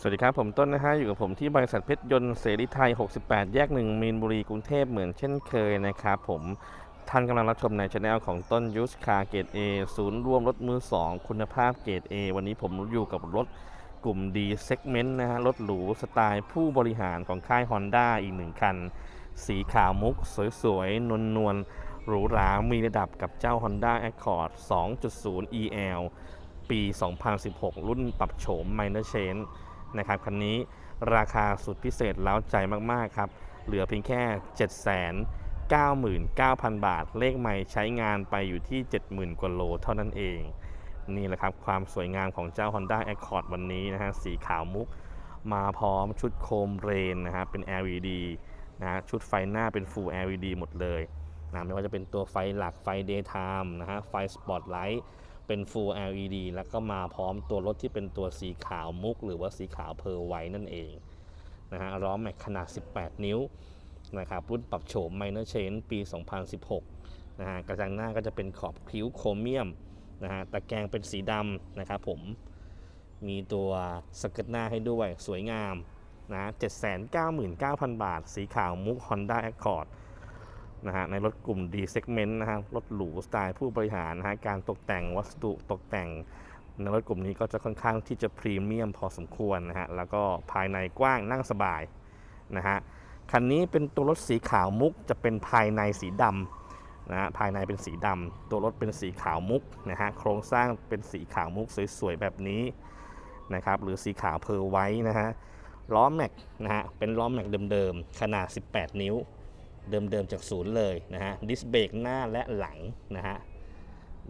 สวัสดีครับ ผมต้นนะฮะ อยู่กับผมที่บริษัทเพชรยนต์เสรีไทย 68 แยกหนึ่งมีนบุรีกรุงเทพเหมือนเช่นเคยนะครับผมท่านกำลังรับชมในช anel ของต้นยูสคาเกต A ศูนย์รวมรถมือ 2 คุณภาพเกรด A วันนี้ผมอยู่กับรถกลุ่ม D Segment นะฮะ รถหรูสไตล์ผู้บริหารของค่าย Honda อีกหนึ่งคัน สีขาวมุก สวยๆ นวลๆ หรูหรา มีระดับกับเจ้า Honda Accord 2.0 EL ปี 2016 รุ่นปรับโฉม Minor Change นะครับคันนี้ราคาสุดพิเศษเล้าใจมากๆครับ เหลือเพียงแค่799,000 บาท เลขใหม่ใช้งานไปอยู่ที่ 70,000 กว่าโลเท่านั้นเอง นี่แหละครับ ความสวยงามของเจ้า Honda Accord วันนี้นะฮะ สีขาวมุก มาพร้อมชุดโคมเรนนะฮะ เป็น LED นะฮะชุดไฟหน้าเป็น Full LED หมดเลยนะไม่ว่าจะเป็นตัวไฟหลักไฟ Daytime นะฮะ ไฟ Spotlight เป็น Full LED แล้วก็มาพร้อมตัวรถที่เป็นตัวสีขาวมุก หรือว่าสีขาวเพอร์ไวท์นั่นเองนะฮะล้อแม็กขนาด 18 นิ้วนะครับรุ่นปรับโฉม Minor Change ปี 2016นะฮะกระจังหน้าก็จะเป็นขอบคิ้วโครเมียมนะฮะตะแกรงเป็นสีดำนะครับผมมีตัวสเกิร์ตหน้าให้ด้วยสวยงามนะ799,000 บาท สีขาวมุก Honda Accord นะฮะในรถกลุ่ม D segment นะฮะรถหรูสไตล์ผู้บริหารนะฮะการตกแต่งวัสดุตกแต่งในรถกลุ่มนี้ก็จะค่อนข้างที่จะพรีเมียมพอสมควรนะฮะแล้วก็ภายในกว้างนั่งสบายนะฮะคันนี้เป็นตัวรถสีขาวมุกจะเป็นภายในสีดำนะฮะภายในเป็นสีดำตัวรถเป็นสีขาวมุกนะฮะโครงสร้างเป็นสีขาวมุกสวยๆแบบนี้นะครับหรือสีขาวเพอร์ไว้นะฮะล้อแม็กนะฮะเป็นล้อแม็กเดิมๆขนาด 18 นิ้ว เดิมๆจากศูนย์เลยนะฮะดิสเบรกหน้าและหลังนะฮะ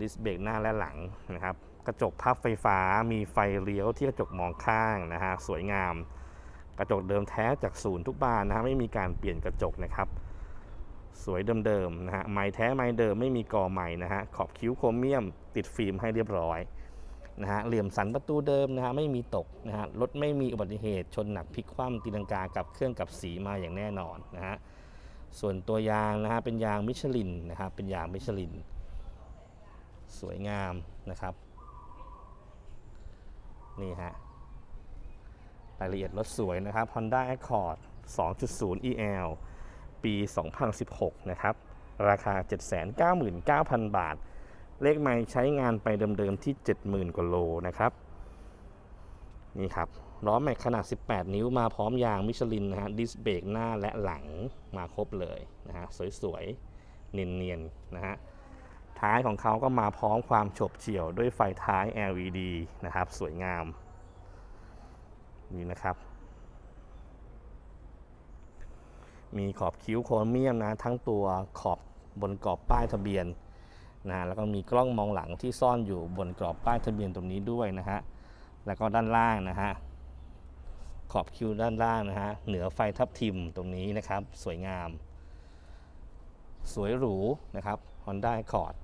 ดิสเบรกหน้าและหลังนะครับกระจกพับไฟฟ้ามีไฟเลี้ยวที่กระจกมองข้างนะฮะสวยงาม กระจกเดิมแท้จากศูนย์ทุกบานนะฮะไม่มีการเปลี่ยนกระจกนะครับสวยเดิมๆนะฮะไม้แท้ไม้เดิมไม่มีกอใหม่นะฮะขอบคิ้วโครเมียม ติดฟิล์มให้เรียบร้อยนะฮะเหลี่ยมสันประตูเดิมนะฮะไม่มีตกนะฮะรถไม่มีอุบัติเหตุชนหนักพลิกคว่ำตีลังกากับเครื่องกับสีมาอย่างแน่นอนนะฮะ ส่วนตัวยางนะฮะเป็นยางมิชลินนะครับเป็นยางมิชลิน สวยงามนะครับ นี่ฮะรายละเอียดรถสวยนะครับ Honda Accord 2.0 EL ปี 2016 นะครับ ราคา 799,000 บาท เลขไม่ใช้งานไปเดิมๆที่ 70,000 กว่าโลนะครับ นี่ครับ ล้อแม็กขนาด 18 นิ้วมาพร้อมยางมิชลินนะฮะดิสเบรกหน้าและหลังมาครบเลยนะฮะสวยๆ เนียนๆนะฮะท้ายของเขาก็มาพร้อมความฉบเฉี่ยวด้วยไฟท้าย LED นะครับ สวยงาม นี่นะครับ มีขอบคิ้วโครเมียมนะทั้งตัวขอบบนกรอบป้ายทะเบียนนะแล้วก็มีกล้องมองหลังที่ซ่อนอยู่บนกรอบป้ายทะเบียนตรงนี้ด้วยนะฮะแล้วก็ด้านล่างนะฮะ ขอบคิ้วด้านล่างนะฮะเหนือไฟทับทิมตรงนี้นะครับ สวยงาม สวยหรูนะครับ Honda Accord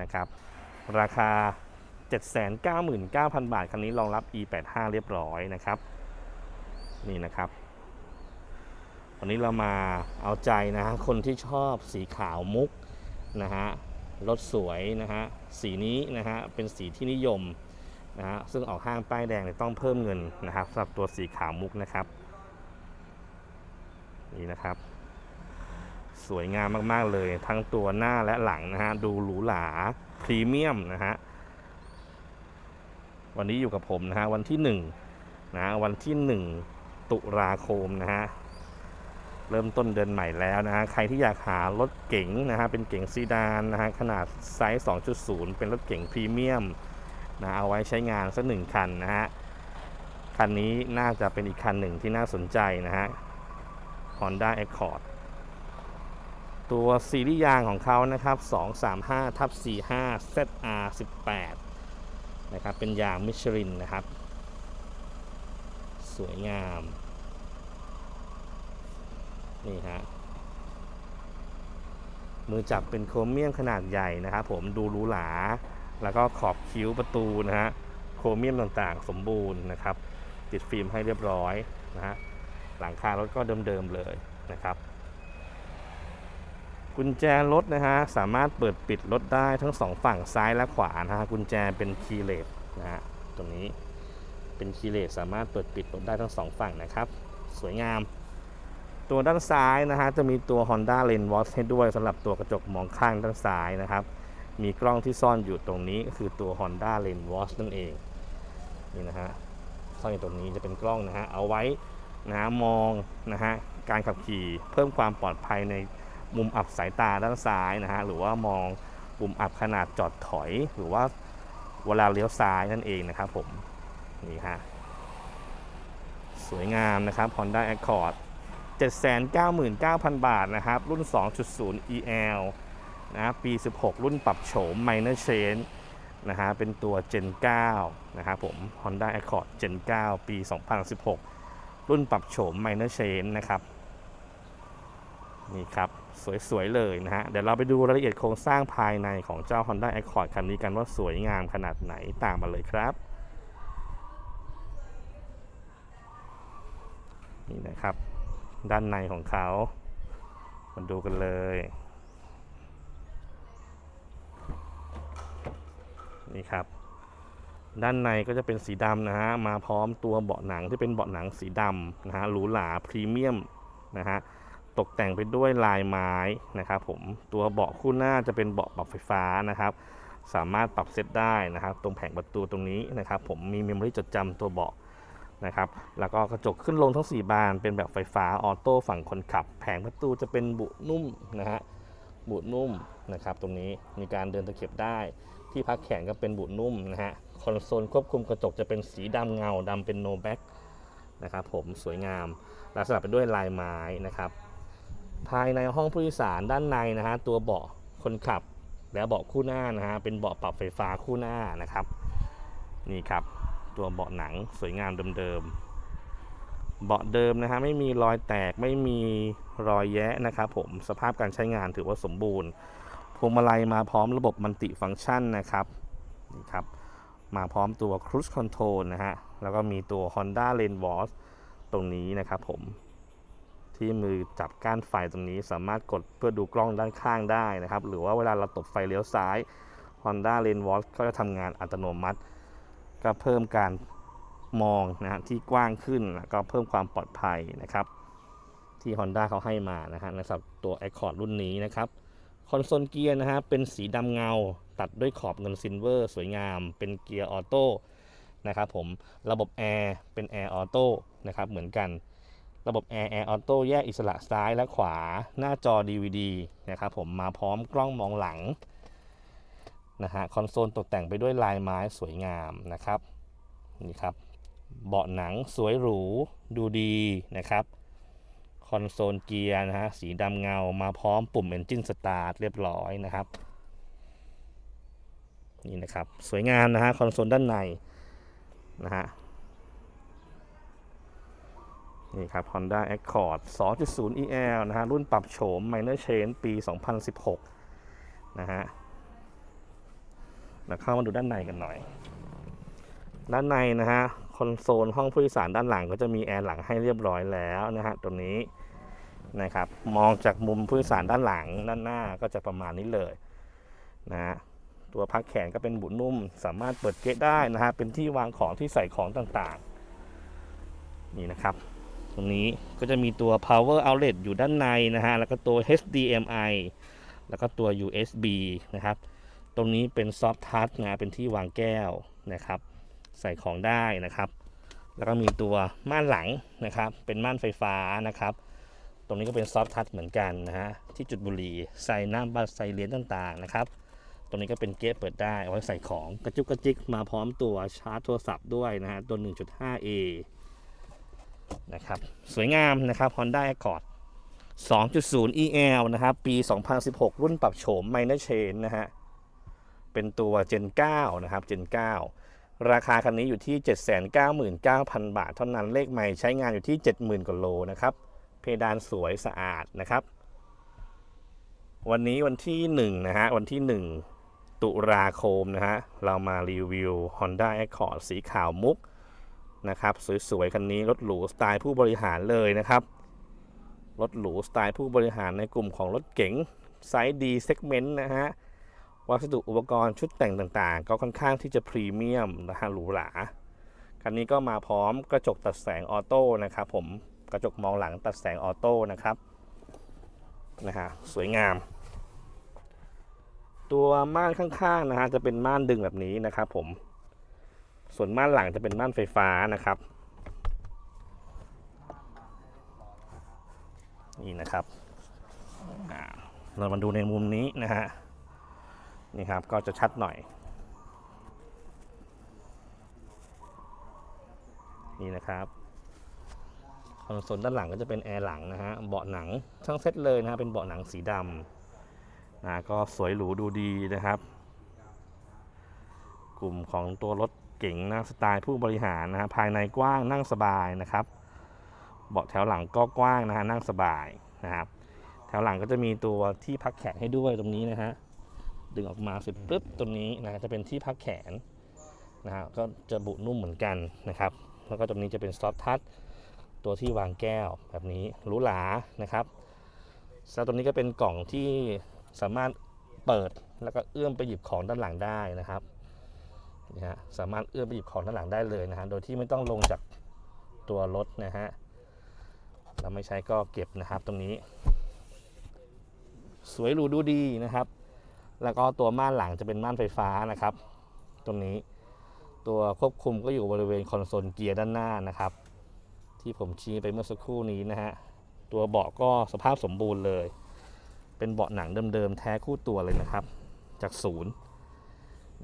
นะครับ ราคา 799,000 บาท คันนี้รองรับ E85 เรียบร้อยนะครับ นี่นะครับ วันนี้เรามาเอาใจนะฮะคนที่ชอบสีขาวมุกนะฮะรถสวยนะฮะสีนี้นะฮะเป็นสีที่นิยม นะฮะซึ่งออกห้างป้ายแดงเนี่ยต้องเพิ่มเงินนะครับสำหรับตัวสีขาวมุกนะครับ นี่นะครับ สวยงามมากๆเลย ทั้งตัวหน้าและหลังนะฮะ ดูหรูหราพรีเมียมนะฮะ วันนี้อยู่กับผมนะฮะ วันที่1นะวันที่1ตุลาคมนะฮะ เริ่มต้นเดือนใหม่แล้วนะฮะ ใครที่อยากหารถเก๋งนะฮะ เป็นเก๋งซีดานนะฮะ ขนาดไซส์ 2.0 เป็นรถเก๋งพรีเมียม นะเอาไว้ใช้งานสักหนึ่งคันนะฮะคันนี้น่าจะเป็นอีกคันหนึ่งที่น่าสนใจนะฮะ Honda Accord ตัวซีรีส์ยางของเขานะครับ 235ทับ45 ZR 18 นะครับเป็นยางมิชลินนะครับ สวยงาม นี่ฮะมือจับเป็นโครเมียมขนาดใหญ่นะครับผมดูหรูหรา แล้วก็ขอบคิ้วประตูนะฮะโครเมียมต่างๆ สมบูรณ์นะครับ ติดฟิล์มให้เรียบร้อยนะฮะหลังคารถก็เดิมๆเลยนะครับ กุญแจรถนะฮะสามารถเปิดปิดรถได้ทั้งสองฝั่งซ้ายและขวานะฮะกุญแจเป็นคีย์เลสนะฮะตรงนี้เป็นคีย์เลสสามารถเปิดปิดรถได้ทั้งสองฝั่งนะครับ สวยงาม ตัวด้านซ้ายนะฮะจะมีตัว Honda Lane Watch ให้ด้วยสำหรับตัวกระจกมองข้างด้านซ้ายนะครับ มีกล้องที่ซ่อนอยู่ตรงนี้ก็คือตัว Honda Lane Watch นั่นเองนี่นะฮะซ่อนอยู่ตรงนี้จะเป็นกล้องนะฮะเอาไว้นะะมองนะฮะการขับขี่เพิ่มความปลอดภัยในมุมอับสายตาด้านซ้ายนะฮะหรือว่ามองมุมอับขนาดจอดถอย หรือว่าเวลาเลี้ยวซ้ายนั่นเองนะครับผมนี่ฮะสวยงามนะครับ Honda Accord 799,000 บาทนะครับ รุ่น 2.0 EL นะปี 16 รุ่นปรับโฉม Minor Change นะฮะเป็นตัว Gen 9นะครับผม Honda Accord Gen 9 ปี 2016 รุ่นปรับโฉม Minor Change นะครับ นี่ครับ สวย ๆ เลยนะฮะ เดี๋ยวเราไปดูรายละเอียดโครงสร้างภายในของเจ้า Honda Accord คันนี้กันว่าสวยงามขนาดไหนตามมาเลยครับนี่นะครับ ด้านในของเขา มาดูกันเลย นี่ครับ ด้านในก็จะเป็นสีดำนะฮะมาพร้อมตัวเบาะหนังที่เป็นเบาะหนังสีดำนะฮะหรูหราพรีเมียมนะฮะตกแต่งไปด้วยลายไม้นะครับผมตัวเบาะคู่หน้าจะเป็นเบาะปรับไฟฟ้านะครับ สามารถปรับเซตได้นะครับ ตรงแผงประตูตรงนี้นะครับ ผมมีเมมโมรี่จดจำตัวเบาะนะครับ แล้วก็กระจกขึ้นลงทั้ง 4 บาน เป็นแบบไฟฟ้าออโต้ฝั่งคนขับ แผงประตูจะเป็นบุนุ่มนะฮะบุนุ่มนะครับ ตรงนี้มีการเดินตะเข็บได้ ที่พักแขนก็เป็นบุนุ่มนะฮะ คอนโซลควบคุมกระจกจะเป็นสีดำเงาดำเป็นโนแบ็กนะครับผมสวยงาม ลักษณะไปด้วยลายไม้นะครับ ภายในห้องผู้โดยสารด้านในนะฮะตัวเบาะคนขับและเบาะคู่หน้านะฮะเป็นเบาะปรับไฟฟ้าคู่หน้านะครับ นี่ครับตัวเบาะหนังสวยงามเดิมๆเบาะเดิมนะฮะไม่มีรอยแตกไม่มีรอยแยะนะครับผมสภาพการใช้งานถือว่าสมบูรณ์ วงมาลัยมาพร้อมระบบมัลติฟังก์ชันนะครับนี่ครับ มาพร้อมตัว Cruise Control นะฮะ แล้วก็มีตัว Honda Lane Watch ตรงนี้นะครับผม ที่มือจับก้านไฟตรงนี้สามารถกดเพื่อดูกล้องด้านข้างได้นะครับ หรือว่าเวลาเราตบไฟเลี้ยวซ้าย Honda Lane Watch ก็จะทำงานอัตโนมัติ ก็เพิ่มการมองนะฮะที่กว้างขึ้นแล้วก็เพิ่มความปลอดภัยนะครับ ที่ Honda เขาให้มานะฮะสำหรับตัว Accord รุ่นนี้นะครับ คอนโซลเกียร์นะฮะเป็นสีดำเงา ตัดด้วยขอบเงินซิลเวอร์ สวยงาม เป็นเกียร์ออโต้นะครับผมระบบแอร์เป็นแอร์ออโต้นะครับเหมือนกันระบบแอร์แอร์ออโต้แยกอิสระซ้ายและขวาหน้าจอ DVD นะครับผมมาพร้อมกล้องมองหลังนะฮะคอนโซลตกแต่งไปด้วยลายไม้สวยงามนะครับนี่ครับเบาะหนังสวยหรูดูดีนะครับ คอนโซลเกียร์นะฮะสีดำเงามาพร้อมปุ่ม Engine Start เรียบร้อยนะครับ นี่นะครับ สวยงามนะฮะคอนโซลด้านในนะฮะนี่ครับ Honda Accord 2.0 EL นะฮะรุ่นปรับโฉม Minor Change ปี 2016 นะฮะเราเข้ามาดูด้านในกันหน่อย ด้านในนะฮะคอนโซลห้องผู้โดยสารด้านหลังก็จะมีแอร์หลังให้เรียบร้อยแล้วนะฮะตรงนี้ นะครับ มองจากมุมผู้โดยสารด้านหลังด้านหน้าก็จะประมาณนี้เลยนะฮะตัวพักแขนก็เป็นบุนุ่ม สามารถเปิดเกะได้นะฮะเป็นที่วางของที่ใส่ของต่างๆ นี่นะครับ ตรงนี้ก็จะมีตัว power outlet อยู่ด้านในนะฮะแล้วก็ตัว HDMI แล้วก็ตัว USB นะครับ ตรงนี้เป็นซอฟท์ทัชนะเป็นที่วางแก้วนะครับ ใส่ของได้นะครับ แล้วก็มีตัวม่านหลังนะครับ เป็นม่านไฟฟ้านะครับ รงนี้ก็เป็นซอฟทัชเหมือนกันนะฮะที่จุดบุหรี่ใส่น้ำบัตรใส่เหรียญต่างๆนะครับตรงนี้ก็เป็นเกตเปิดได้เอาไว้ใส่ของกระจุกกระจิกมาพร้อมตัวชาร์จโทรศัพท์ด้วยนะฮะตัว 1.5A นะครับสวยงามนะครับ Honda Accord 2.0 EL นะครับปี 2016 รุ่นปรับโฉม Minor Chain นะฮะเป็นตัว Gen 9 นะครับ Gen 9 ราคาคันนี้อยู่ที่ 799,000 บาท เท่านั้นเลขใหม่ใช้งานอยู่ที่ 70,000 กว่าโลนะครับ เพดานสวยสะอาดนะครับ วันนี้วันที่1นะฮะวันที่ 1 ตุลาคมนะฮะเรามารีวิว Honda Accord สีขาวมุกนะครับสวยๆคันนี้รถหรูสไตล์ผู้บริหารเลยนะครับรถหรูสไตล์ผู้บริหารในกลุ่มของรถเก๋งไซส์ดีเซกเมนต์นะฮะวัสดุอุปกรณ์ชุดแต่งต่างๆ ก็ค่อนข้างที่จะพรีเมียมนะฮะหรูหราคันนี้ก็มาพร้อมกระจกตัดแสงออโต้นะครับผม กระจกมองหลังตัดแสงออโต้นะครับนะฮะสวยงาม ตัวม่านข้างๆนะฮะจะเป็นม่านดึงแบบนี้นะครับผมส่วนม่านหลังจะเป็นม่านไฟฟ้านะครับ นี่นะครับเรามาดูในมุมนี้นะฮะนี่ครับก็จะชัดหน่อย นี่นะครับ คอนโซลด้านหลังก็จะเป็นแอร์หลังนะฮะ เบาะหนังทั้งเซตเลยนะฮะ เป็นเบาะหนังสีดำนะก็สวยหรูดูดีนะครับ กลุ่มของตัวรถเก๋งนะสไตล์ผู้บริหารนะฮะ ภายในกว้างนั่งสบายนะครับ เบาะแถวหลังก็กว้างนะฮะ นั่งสบายนะครับ แถวหลังก็จะมีตัวที่พักแขนให้ด้วยตรงนี้นะฮะ ดึงออกมาเสร็จปุ๊บตรงนี้นะจะเป็นที่พักแขนนะฮะ ก็จะบุนุ่มเหมือนกันนะครับ แล้วก็ตรงนี้จะเป็นซอฟทัช ตัวที่วางแก้วแบบนี้หรูหรานะครับแล้วตรงนี้ก็เป็นกล่องที่สามารถเปิดแล้วก็เอื้อมไปหยิบของด้านหลังได้นะครับนี่ฮะสามารถเอื้อมไปหยิบของด้านหลังได้เลยนะฮะโดยที่ไม่ต้องลงจากตัวรถนะฮะเราไม่ใช้ก็เก็บนะครับตรงนี้ สวยหรูดูดีนะครับ แล้วก็ตัวม่านหลังจะเป็นม่านไฟฟ้านะครับ ตรงนี้ตัวควบคุมก็อยู่บริเวณคอนโซลเกียร์ด้านหน้านะครับ ที่ผมชี้ไปเมื่อสักครู่นี้นะฮะ ตัวเบาะก็สภาพสมบูรณ์เลย เป็นเบาะหนังเดิมๆ แท้คู่ตัวเลยนะครับ จากศูนย์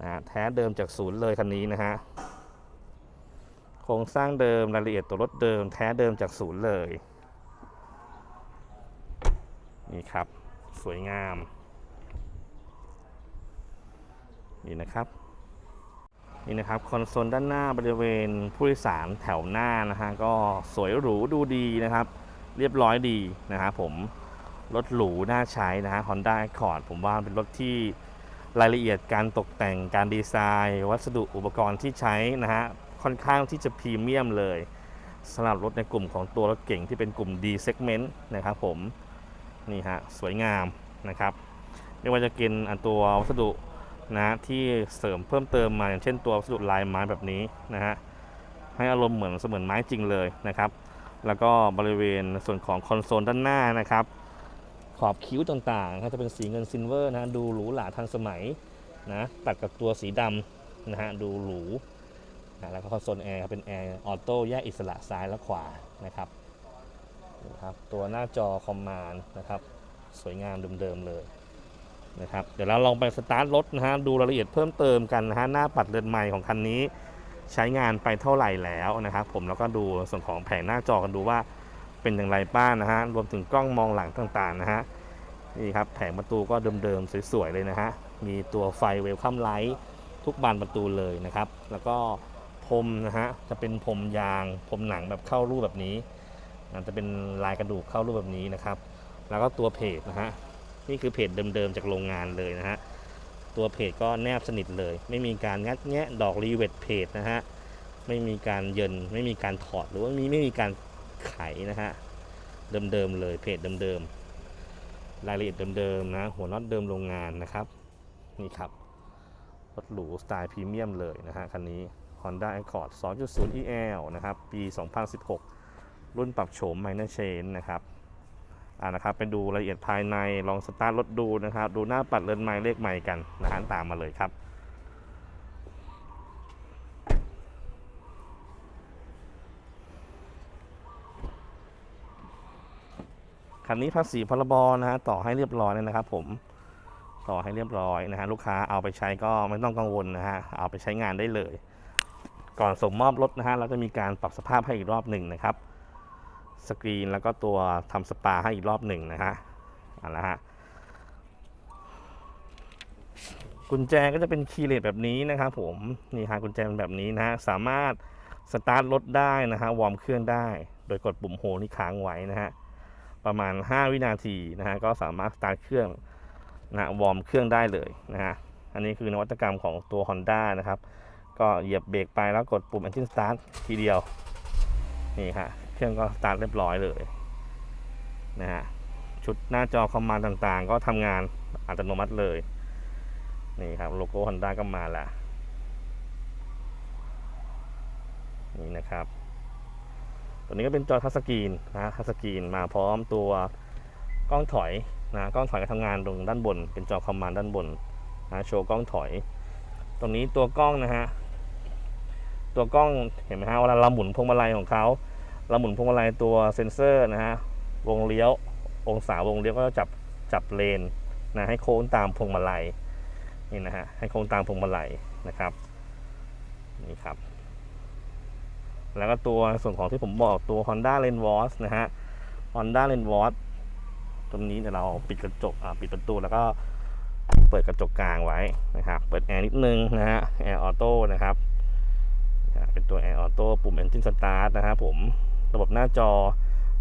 นะฮะแท้เดิมจากศูนย์เลยคันนี้นะฮะ โครงสร้างเดิมรายละเอียดตัวรถเดิม แท้เดิมจากศูนย์เลย นี่ครับ สวยงาม นี่นะครับ นี่นะครับคอนโซลด้านหน้าบริเวณผู้โดยสารแถวหน้านะฮะก็สวยหรูดูดีนะครับ เรียบร้อยดีนะครับผมรถหรูน่าใช้นะฮะ Honda Accord ผมว่าเป็นรถที่รายละเอียดการตกแต่งการดีไซน์ วัสดุอุปกรณ์ที่ใช้นะฮะ ค่อนข้างที่จะพรีเมียมเลยสำหรับรถในกลุ่มของตัวรถเก่งที่เป็นกลุ่ม D segment นะครับผม นี่ฮะ สวยงามนะครับไม่ว่าจะกินอันตัววัสดุ นะที่เสริมเพิ่มเติมมาอย่างเช่นตัววัสดุลายไม้แบบนี้นะฮะให้อารมณ์เหมือนเสมือนไม้จริงเลยนะครับ แล้วก็บริเวณส่วนของคอนโซลด้านหน้านะครับ ขอบคิ้วต่างๆก็จะเป็นสีเงินซิลเวอร์นะดูหรูหราทันสมัยนะตัดกับตัวสีดำนะฮะดูหรูนะแล้วก็คอนโซลแอร์เป็นแอร์ออโต้แยกอิสระซ้ายและขวานะครับนี่ครับ ตัวหน้าจอคอมมานด์นะครับ สวยงามเดิมๆเลย นะครับเดี๋ยวเราลองไปสตาร์ทรถนะฮะดูรายละเอียดเพิ่มเติมกันนะฮะหน้าปัดเรือนใหม่ของคันนี้ ใช้งานไปเท่าไหร่แล้วนะครับ ผมแล้วก็ดูส่วนของแผงหน้าจอกันดูว่าเป็นอย่างไรบ้างนะฮะรวมถึงกล้องมองหลังต่างๆนะฮะนี่ครับแผงประตูก็เดิมๆสวยๆเลยนะฮะมีตัวไฟเวลคัมไลท์ทุกบานประตูเลยนะครับ แล้วก็พรมนะฮะจะเป็นพรมยางพรมหนังแบบเข้ารูปแบบนี้อาจจะเป็นลายกระดูกเข้ารูปแบบนี้นะครับ แล้วก็ตัวเพจนะฮะ นี่คือเพจเดิมๆจากโรงงานเลยนะฮะ ตัวเพจก็แนบสนิทเลย ไม่มีการงัดแงะดอกรีเวทเพจนะฮะ ไม่มีการเยิน ไม่มีการถอดหรือว่ามีไม่มีการไขนะฮะ เดิมๆเลยเพจเดิมๆ รายละเอียดเดิมๆนะ หัวน็อตเดิมโรงงานนะครับ นี่ครับ รถหรูสไตล์พรีเมียมเลยนะฮะคันนี้ Honda Accord 2.0 EL นะครับ ปี 2016 รุ่นปรับโฉม Minor Change นะครับ อ่านะครับไปดูรายละเอียดภายในลองสตาร์ทรถดูนะครับ ดูหน้าปัดเรือนไม้เลขใหม่กันนะฮะตามมาเลยครับคันนี้ภาษีพรบนะฮะต่อให้เรียบร้อยเลยนะครับ ผมต่อให้เรียบร้อยนะฮะลูกค้าเอาไปใช้ก็ไม่ต้องกังวลนะฮะเอาไปใช้งานได้เลย ก่อนส่งมอบรถนะฮะเราจะมีการปรับสภาพให้อีกรอบหนึ่งนะครับ สกรีนแล้วก็ตัวทำสปาให้อีกรอบหนึ่งนะฮะเอ่าละฮะกุญแจก็จะเป็นคีย์เลสแบบนี้นะครับผมนี่ฮะกุญแจเป็นแบบนี้นะฮะสามารถสตาร์ทรถได้นะฮะวอร์มเครื่องได้ โดยกดปุ่มโฮที่ค้างไว้นะฮะประมาณ 5 วินาทีนะฮะก็สามารถสตาร์ทเครื่องนะวอร์มเครื่องได้เลยนะฮะอันนี้คือนวัตกรรมของตัว Honda นะครับ ก็เหยียบเบรกไปแล้วกดปุ่ม Engine Start ทีเดียวนี่ฮะ เครื่องก็สตาร์ทเรียบร้อยเลยนะฮะชุดหน้าจอคอมมานด์ต่างๆ ก็ทำงานอัตโนมัติเลย นี่ครับโลโก้ Honda ก็มาแล้วนี่นะครับ ตัวนี้ก็เป็นจอทัชสกรีนนะทัชสกรีนมาพร้อมตัวกล้องถอยนะกล้องถอยก็ทำงานตรงด้านบน เป็นจอคอมมานด์ด้านบนนะโชว์กล้องถอย ตรงนี้ตัวกล้องนะฮะตัวกล้องเห็นไหมฮะเวลาเราหมุนพวงมาลัยของเขา เราหมุนพวงมาลัยตัวเซ็นเซอร์นะฮะวงเลี้ยว องศาวงเลี้ยวก็จะจับจับเลนนะให้โค้งตามพวงมาลัยนี่นะฮะให้โค้งตามพวงมาลัยนะครับนี่ครับ แล้วก็ตัวส่วนของที่ผมบอกตัว Honda l e n w a s นะฮะ Honda l e n w a s ตรงนี้เดี๋ยวเราปิดกระจกอ่าปิดประตูแล้วก็เปิดกระจกกลางไว้นะครับ เปิดแอร์นิดนึงนะฮะแอร์ออโต้นะครับ เป็นตัวแอร์ออโต้ปุ่ม Engine Start นะครับผม ระบบหน้าจอ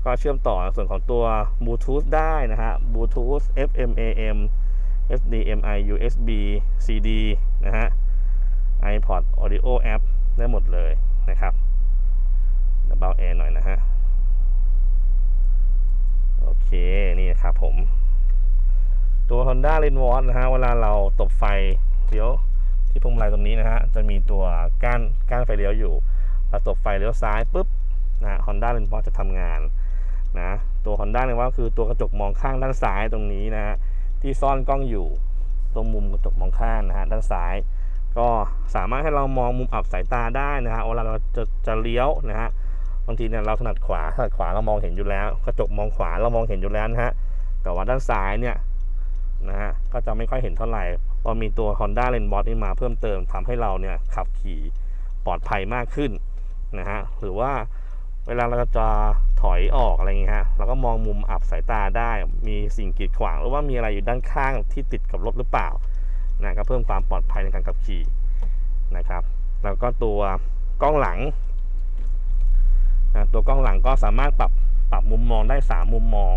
ก็เชื่อมต่อส่วนของตัว Bluetooth ได้นะฮะ Bluetooth FM AM HDMI USB CD นะฮะ iPod Audio App ได้หมดเลยนะครับเดี๋ยวเบาแอร์หน่อยนะฮะ โอเค นี่ครับผม ตัว Honda l e n w a t นะฮะ เวลาเราตบไฟเลี้ยวที่พวงมาลัยตรงนี้นะฮะ จะมีตัวก้านก้านไฟเลี้ยวอยู่ เราตบไฟเลี้ยวซ้ายปุ๊บ นะ Honda l e n w a t จะทำงานนะตัว Honda l e n w a t คือตัวกระจกมองข้างด้านซ้ายตรงนี้นะฮะที่ซ่อนกล้องอยู่ตรงมุมกระจกมองข้างนะฮะด้านซ้าย ก็สามารถให้เรามองมุมอับสายตาได้นะฮะเวลาเราจะจะเลี้ยวนะฮะบางทีเนี่ยเราถนัดขวาถนัดขวาเรามองเห็นอยู่แล้ว กระจกมองขวาเรามองเห็นอยู่แล้วนะฮะแต่ว่าด้านซ้ายเนี่ยนะฮะก็จะไม่ค่อยเห็นเท่าไหร่พอมีตัว Honda l e n b o s นี่มาเพิ่มเติมทำให้เราเนี่ยขับขี่ปลอดภัยมากขึ้นนะฮะหรือว่า เวลาเราจะถอยออกอะไรเงี้ยฮะเราก็มองมุมอับสายตาได้ มีสิ่งกีดขวางหรือว่ามีอะไรอยู่ด้านข้างที่ติดกับรถหรือเปล่านะก็เพิ่มความปลอดภัยในการขับขี่นะครับ แล้วก็ตัวกล้องหลังนะตัวกล้องหลังก็สามารถปรับปรับมุมมองได้ 3 มุมมอง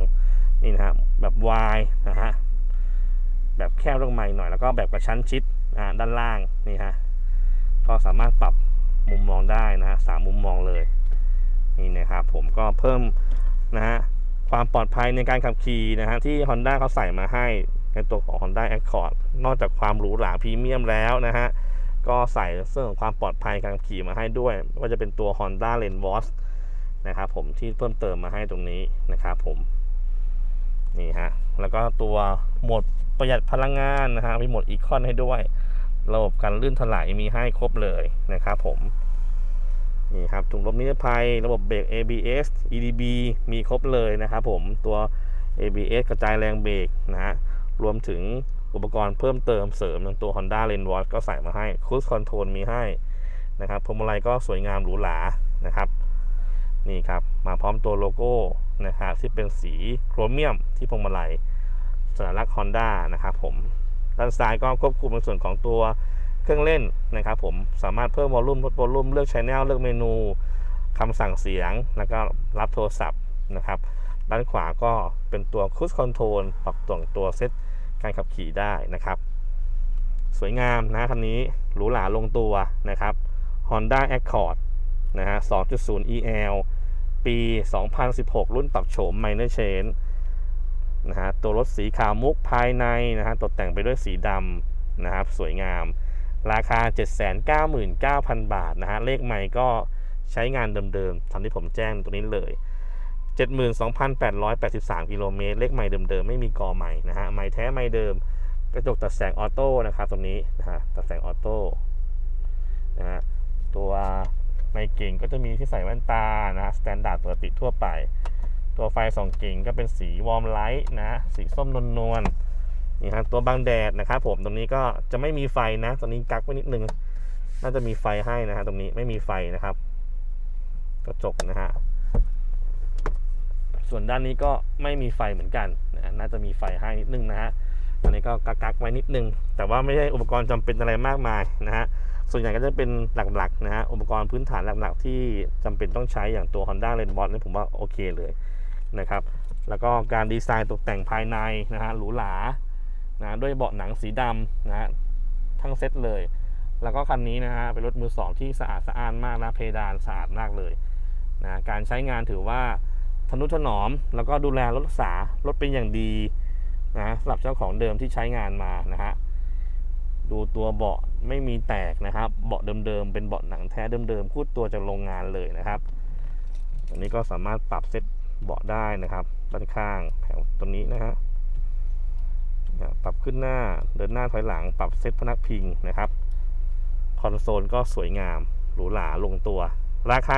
นี่นะฮะแบบวายนะฮะแบบแคบลงมาอีกหน่อยแล้วก็แบบกระชั้นชิดอ่าด้านล่างนี่ฮะก็สามารถปรับมุมมองได้นะฮะสามมุมมองเลย นี่นะครับผมก็เพิ่มนะฮะความปลอดภัยในการขับขี่นะฮะที่ Honda เขาใส่มาให้ในตัวของ Honda Accord นอกจากความหรูหราพรีเมียมแล้วนะฮะก็ใส่เรื่องของความปลอดภัยการขับขี่มาให้ด้วยว่าจะเป็นตัว Honda l e n w a s นะครับผมที่เพิ่มเติมมาให้ตรงนี้นะครับผมนี่ฮะแล้วก็ตัวโหมดประหยัดพลังงานนะฮะมีโหมดอีคอนให้ด้วย ระบบการลื่นถลายมีให้ครบเลยนะครับผม นี่ครับถุงลมนิรภัย ระบบเบรก ABS EDB มีครบเลยนะครับผมตัว ABS กระจายแรงเบรกนะฮะรวมถึงอุปกรณ์เพิ่มเติมเสริมอย่างตัว Honda l e n w a t ก็ใส่มาให้ Cruise Control มีให้นะครับพวงมาลัยก็สวยงามหรูหรานะครับ นี่ครับมาพร้อมตัวโลโก้นะครับที่เป็นสีโครเมียมที่พวงมาลัยสัญลักษณ์ Honda นะครับผมด้านซ้ายก็ควบคุมในส่วนของตัว เครื่องเล่นนะครับผมสามารถเพิ่มวอลลุ่มลดวอลลุ่มเลือกช anel เลือกเมนูคำสั่งเสียงแล้วก็รับโทรศัพท์นะครับ ด้านขวาก็เป็นตัว Cruise Control ปรับตรงตัวเซตการขับขี่ได้นะครับ สวยงามนะคันนี้หรูหราลงตัวนะครับ Honda Accord นะฮะ 2.0 EL ปี 2016 รุ่นปรับโฉม Minor Change นะฮะตัวรถสีขาวมุกภายในนะฮะตกแต่งไปด้วยสีดำนะครับ สวยงาม ราคา 799,000 บาทนะฮะ เลขใหม่ก็ใช้งานเดิมๆทำที่ผมแจ้งตัวนี้เลย 72,883 กิโลเมตร เลขใหม่เดิมๆ ไม่มีกอใหม่นะฮะ ใหม่แท้ใหม่เดิม กระจกตัดแสงออโต้นะครับตรงนี้นะฮะ ตัดแสงออโต้นะฮะ ตัวไม่เก่งก็จะมีที่ใส่แว่นตานะฮะสแตนดาร์ดปกติทั่วไป ตัวไฟสองกิ่งก็เป็นสีวอร์มไลท์นะ สีส้มนวลๆ นี่ฮะตัวบังแดดนะครับผมตรงนี้ก็จะไม่มีไฟนะตรงนี้กักไว้นิดนึงน่าจะมีไฟให้นะฮะตรงนี้ไม่มีไฟนะครับ กระจกนะฮะส่วนด้านนี้ก็ไม่มีไฟเหมือนกันนะน่าจะมีไฟให้นิดนึงนะฮะอันนี้ก็กักๆไว้นิดนึง แต่ว่าไม่ใช่อุปกรณ์จำเป็นอะไรมากมายนะฮะส่วนใหญ่ก็จะเป็นหลักๆนะฮะอุปกรณ์พื้นฐานหลักๆ ที่จำเป็นต้องใช้อย่างตัว Honda l e n b o s นี่ผมว่าโอเคเลยนะครับ แล้วก็การดีไซน์ตกแต่งภายในนะฮะหรูหรา นะด้วยเบาะหนังสีดำนะฮะทั้งเซตเลย แล้วก็คันนี้นะฮะเป็นรถมือสองที่สะอาดสะอ้านมากนะเพดานสะอาดมากเลยนะการใช้งานถือว่าทนุถนอม แล้วก็ดูแลรถรักษารถเป็นอย่างดีนะสำหรับเจ้าของเดิมที่ใช้งานมานะฮะดูตัวเบาะไม่มีแตกนะครับ เบาะเดิมๆเป็นเบาะหนังแท้เดิมๆพูดตัวจากโรงงานเลยนะครับอันนี้ก็สามารถปรับเซตเบาะได้นะครับ ด้านข้างแถวตรงนี้นะฮะ ปรับขึ้นหน้าเดินหน้าถอยหลัง ปรับเซตพนักพิงนะครับ คอนโซลก็สวยงาม หรูหราลงตัว ราคา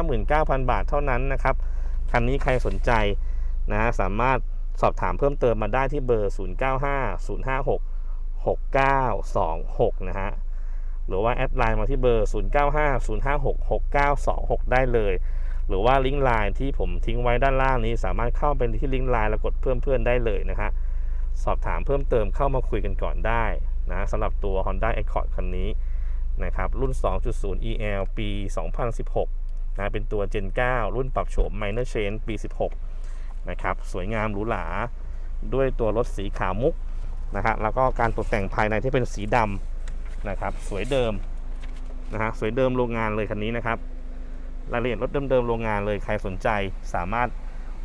799,000 บาทเท่านั้นนะครับ คันนี้ใครสนใจนะฮะสามารถสอบถามเพิ่มเติมมาได้ที่เบอร์ 095056 6926 นะฮะ หรือว่าแอดไลน์มาที่เบอร์ 0950566926 ได้เลย หรือว่าลิงก์ไลน์ที่ผมทิ้งไว้ด้านล่างนี้ สามารถเข้าไปที่ลิงก์ไลน์แล้วกดเพิ่มเพื่อนได้เลยนะฮะ สอบถามเพิ่มเติมเข้ามาคุยกันก่อนได้นะสำหรับตัว Honda Accord คันนี้นะครับรุ่น 2.0 EL ปี 2016นะเป็นตัว Gen 9 รุ่นปรับโฉม Minor Change ปี 16นะครับสวยงามหรูหราด้วยตัวรถสีขาวมุกนะฮะแล้วก็การตกแต่งภายในที่เป็นสีดำนะครับสวยเดิมนะฮะสวยเดิมโรงงานเลยคันนี้นะครับรายละเอียดรถเดิมๆโรงงานเลยใครสนใจสามารถ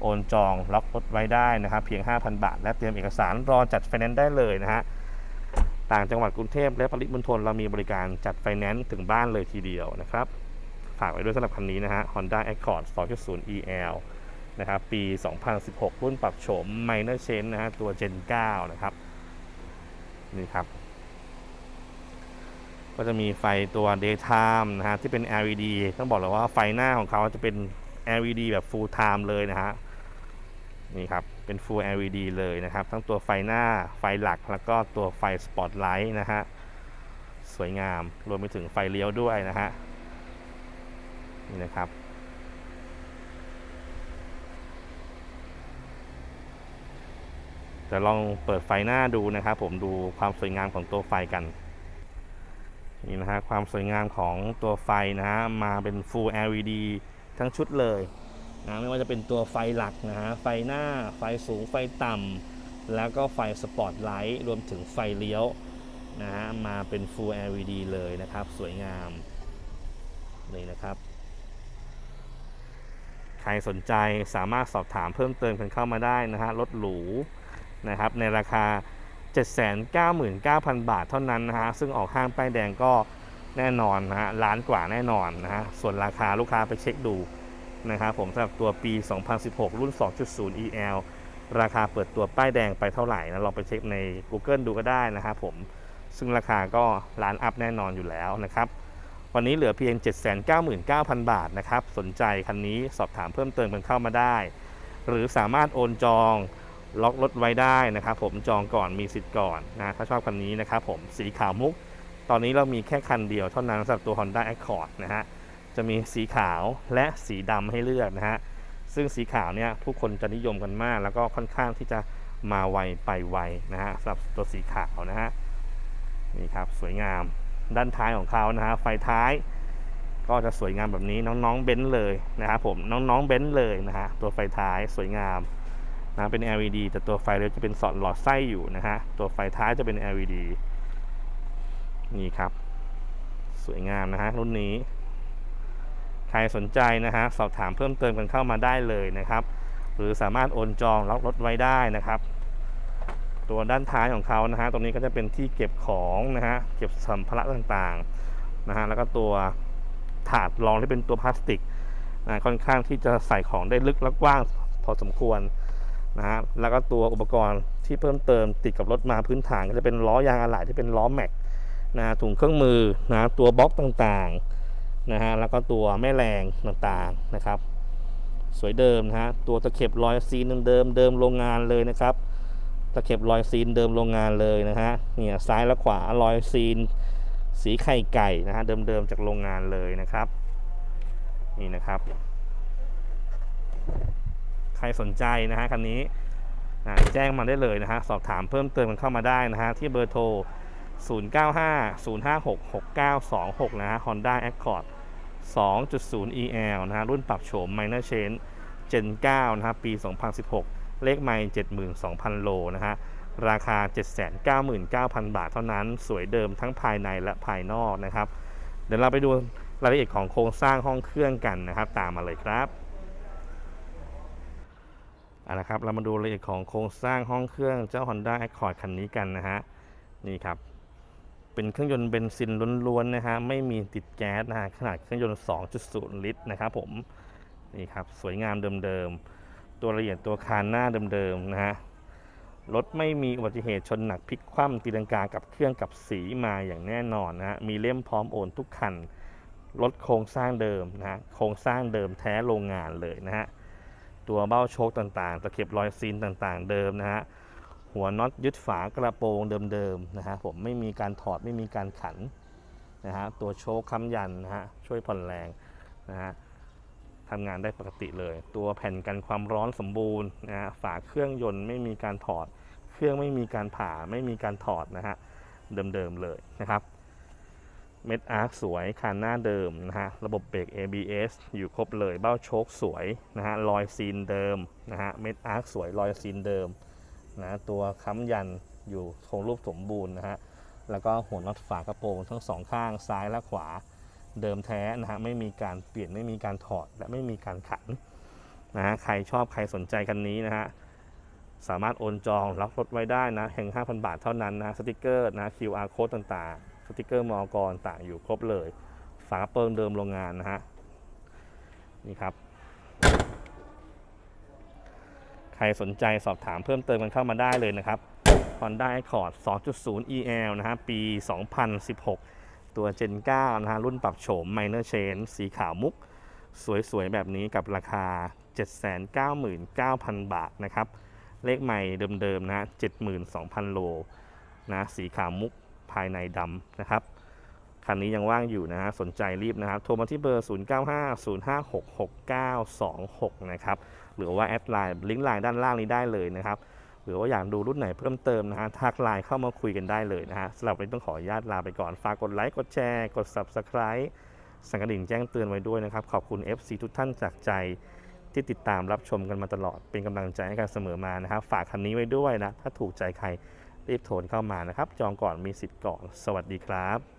โอนจองล็อกรถไว้ได้นะครับ เพียง 5,000 บาท และเตรียมเอกสารรอจัดไฟแนนซ์ได้เลยนะฮะต่างจังหวัดกรุงเทพและปริมณฑลเรามีบริการจัดไฟแนนซ์ถึงบ้านเลยทีเดียวนะครับ ฝากไว้ด้วยสำหรับคันนี้นะฮะ Honda Accord 2.0 EL นะครับ ปี 2016 รุ่นปรับโฉม Minor Change นะฮะ ตัว Gen 9 นะครับ นี่ครับ ก็จะมีไฟตัว daytime นะฮะ ที่เป็น LED ต้องบอกเลยว่าไฟหน้าของเขาจะเป็น LED แบบ full time เลยนะฮะ นี่ครับ เป็น full LED เลยนะครับ ทั้งตัวไฟหน้าไฟหลักแล้วก็ตัวไฟ spotlight นะฮะ สวยงามรวมไปถึงไฟเลี้ยวด้วยนะฮะ นี่นะครับจะลองเปิดไฟหน้าดูนะครับ ผมดูความสวยงามของตัวไฟกัน นี่นะฮะความสวยงามของตัวไฟนะฮะมาเป็น Full LED ทั้งชุดเลย นะไม่ว่าจะเป็นตัวไฟหลักนะฮะไฟหน้าไฟสูงไฟต่ำแล้วก็ไฟสปอตไลท์รวมถึงไฟเลี้ยวนะฮะมาเป็น Full LED เลยนะครับ สวยงามนี่นะครับ ใครสนใจสามารถสอบถามเพิ่มเติมกันเข้ามาได้นะฮะรถหรูนะครับในราคา 799,000 บาทเท่านั้นนะฮะซึ่งออกห้างป้ายแดงก็แน่นอนนะฮะล้านกว่าแน่นอนนะฮะส่วนราคาลูกค้าไปเช็คดู นะครับผมสำหรับตัวปี 2016 รุ่น 2.0 EL ราคาเปิดตัวป้ายแดงไปเท่าไหร่นะลองไปเช็คใน Google ดูก็ได้นะครับผมซึ่งราคาก็ล้านอัพแน่นอนอยู่แล้วนะครับวันนี้เหลือเพียง 799,000 บาทนะครับสนใจคันนี้สอบถามเพิ่มเติมกันเข้ามาได้ หรือสามารถโอนจองล็อกรถไว้ได้นะครับผมจองก่อนมีสิทธิ์ก่อนนะถ้าชอบคันนี้นะครับผมสีขาวมุก ตอนนี้เรามีแค่คันเดียวเท่านั้นสำหรับตัว Honda Accord นะฮะ จะมีสีขาวและสีดำให้เลือกนะฮะ ซึ่งสีขาวเนี่ยผู้คนจะนิยมกันมาก แล้วก็ค่อนข้างที่จะมาไวไปไวนะฮะสำหรับตัวสีขาวนะฮะ นี่ครับสวยงามด้านท้ายของเขานะฮะไฟท้ายก็จะสวยงามแบบนี้น้องๆเบนซ์เลยนะครับผมน้องๆเบนซ์เลยนะฮะตัวไฟท้ายสวยงามนะเป็น LED แต่ตัวไฟเลี้ยวจะเป็นสอดหลอดไส้อยู่นะฮะตัวไฟท้ายจะเป็น LED นี่ครับ สวยงามนะฮะรุ่นนี้ ใครสนใจนะฮะสอบถามเพิ่มเติมกันเข้ามาได้เลยนะครับ หรือสามารถโอนจองล็อกรถไว้ได้นะครับ ตัวด้านท้ายของเขานะฮะตรงนี้ก็จะเป็นที่เก็บของนะฮะเก็บสัมภาระต่างๆนะฮะแล้วก็ตัวถาดรองที่เป็นตัวพลาสติกนะค่อนข้างที่จะใส่ของได้ลึกและกว้างพอสมควรนะฮะแล้วก็ตัวอุปกรณ์ที่เพิ่มเติมติดกับรถมาพื้นฐานก็จะเป็นล้อยางอะไหล่ที่เป็นล้อแม็กนะถุงเครื่องมือนะตัวบล็อกต่างๆ นะฮะแล้วก็ตัวแม่แรงต่างๆนะครับ สวยเดิมนะฮะตัวตะเข็บรอยซีนเดิมเดิมโรงงานเลยนะครับ ตะเข็บรอยซีนเดิมโรงงานเลยนะฮะเนี่ยซ้ายและขวารอยซีน สีไข่ไก่นะฮะเดิมๆจากโรงงานเลยนะครับ นี่นะครับ ใครสนใจนะฮะคันนี้นแจ้งมาได้เลยนะฮะสอบถามเพิ่มเติมกันเข้ามาได้นะฮะที่เบอร์โทร 0950566926 นะฮะ Honda Accord 2.0 EL นะฮะรุ่นปรับโฉม Minor Change Gen 9นะฮะปี 2016 เลขไมล์ 72,000 โลนะฮะราคา 799,000 บาทเท่านั้น สวยเดิมทั้งภายในและภายนอกนะครับ เดี๋ยวเราไปดูรายละเอียดของโครงสร้างห้องเครื่องกันนะครับ ตามมาเลยครับเอาละครับเรามาดูรายละเอียดของโครงสร้างห้องเครื่องเจ้า Honda Accord คันนี้กันนะฮะนี่ครับ เป็นเครื่องยนต์เบนซินล้วนๆนะฮะไม่มีติดแก๊สนะฮะขนาดเครื่องยนต์ 2.0 ลิตรนะครับผมนี่ครับสวยงามเดิมๆ ตัวละเอียดตัวคานหน้าเดิมๆนะฮะรถไม่มีอุบัติเหตุชนหนักพลิกคว่ำตีลังกากับเครื่องกับสีมาอย่างแน่นอนนะฮะมีเล่มพร้อมโอนทุกคันรถโครงสร้างเดิมนะฮะโครงสร้างเดิมแท้โรงงานเลยนะฮะตัวเบ้าโชคต่างๆตะเข็บรอยซีนต่างๆ เดิมนะฮะ หัวน็อตยึดฝากระโปรงเดิมๆนะฮะผมไม่มีการถอดไม่มีการขันนะฮะตัวโชคค้ำยันนะฮะช่วยผ่อนแรงนะฮะทำงานได้ปกติเลย ตัวแผ่นกันความร้อนสมบูรณ์นะฮะฝาเครื่องยนต์ไม่มีการถอด เครื่องไม่มีการผ่าไม่มีการถอดนะฮะเดิมๆเลยนะครับเม็ดอาร์คสวยคานหน้าเดิมนะฮะระบบเบรก ABS อยู่ครบเลยเบ้าโชคสวยนะฮะรอยซีนเดิมนะฮะเม็ดอาร์คสวยรอยซีนเดิม นะตัวค้ำยันอยู่คงรูปสมบูรณ์นะฮะแล้วก็หัวน็อตฝากระโปรงทั้งสองข้างซ้ายและขวาเดิมแท้นะฮะไม่มีการเปลี่ยนไม่มีการถอดและไม่มีการขันนะฮะใครชอบใครสนใจคันนี้นะฮะสามารถโอนจองรับรถไว้ได้นะเพียง5,000 บาทเท่านั้นนะสติกเกอร์นะ QR code ต่างๆ สติกเกอร์มอกรต่างอยู่ครบเลย ฝากระโปรงเดิมโรงงานนะฮะนี่ครับ ใครสนใจสอบถามเพิ่มเติมกันเข้ามาได้เลยนะครับ Honda Accord 2.0 EL นะฮะปี 2016 ตัว Gen 9 นะฮะรุ่นปรับโฉม Minor Change สีขาวมุก สวยๆ แบบนี้กับราคา 799,000 บาทนะครับ เลขใหม่เดิมๆนะฮะ72,000 โลนะสีขาวมุกภายในดำนะครับ คันนี้ยังว่างอยู่นะฮะสนใจรีบนะครับ โทรมาที่เบอร์ 0950566926 นะครับ หรือว่าแอดไลน์ลิงก์ไลน์ด้านล่างนี้ได้เลยนะครับ หรือว่าอยากดูรุ่นไหนเพิ่มเติมนะฮะทักไลน์เข้ามาคุยกันได้เลยนะฮะสำหรับวันนี้ต้องขออนุญาตลาไปก่อน ฝากกดไลค์ กดแชร์ กด Subscribe สั่งกระดิ่งแจ้งเตือนไว้ด้วยนะครับ ขอบคุณ FC ทุกท่านจากใจที่ติดตามรับชมกันมาตลอด เป็นกำลังใจให้กันเสมอมานะครับ ฝากคันนี้ไว้ด้วยนะ ถ้าถูกใจใครรีบโทรเข้ามานะครับ จองก่อนมีสิทธิ์ก่อน สวัสดีครับ